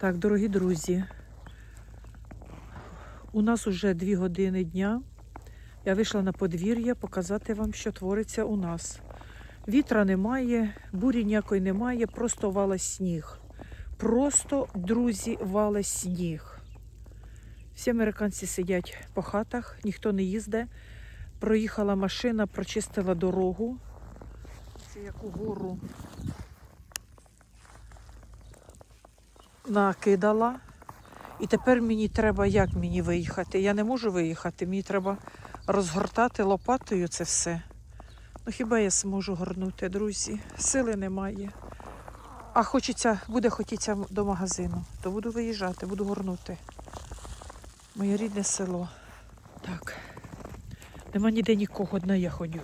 Так, дорогі друзі, у нас уже дві години дня. Я вийшла на подвір'я показати вам, що твориться у нас. Вітра немає, бурі ніякої немає, просто валить сніг. Просто, друзі, валить сніг. Всі американці сидять по хатах, ніхто не їздить. Проїхала машина, прочистила дорогу. Це як у гору накидала. І тепер мені треба як мені виїхати? Я не можу виїхати, мені треба розгортати лопатою це все. Ну хіба я зможу горнути, друзі? Сили немає. А хочеться, буде хотіться до магазину, то буду виїжджати, буду горнути. Моє рідне село. Так. Нема ніде нікого, одна я ходю.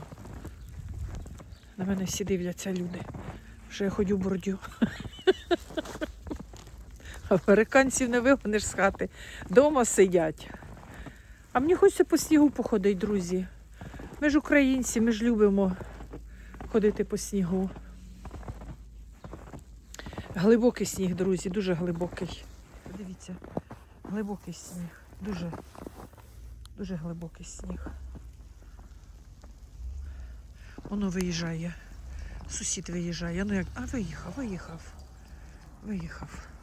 На мене всі дивляться люди. Що я ходю бордю. Американців не вигониш з хати. Дома сидять. А мені хочеться по снігу походити, друзі. Ми ж українці, ми ж любимо ходити по снігу. Глибокий сніг, друзі, дуже глибокий. Подивіться, глибокий сніг. Дуже, дуже глибокий сніг. Воно виїжджає. Сусід виїжджає. Ну як. А виїхав, виїхав. Виїхав.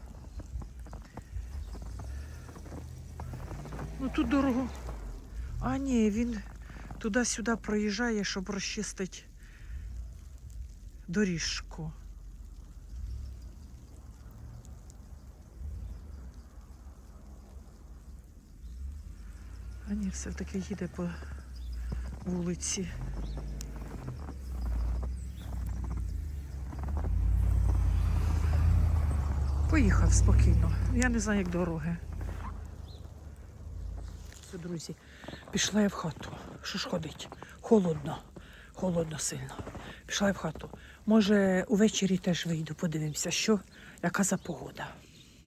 Ну тут дорого. А ні, він туди-сюди проїжджає, щоб розчистити доріжку. А ні, все-таки їде по вулиці. Поїхав спокійно. Я не знаю, як дороги. Все, друзі, пішла я в хату. Що ж ходить? Холодно, холодно сильно. Пішла я в хату. Може, увечері теж вийду, подивимося, що, яка за погода.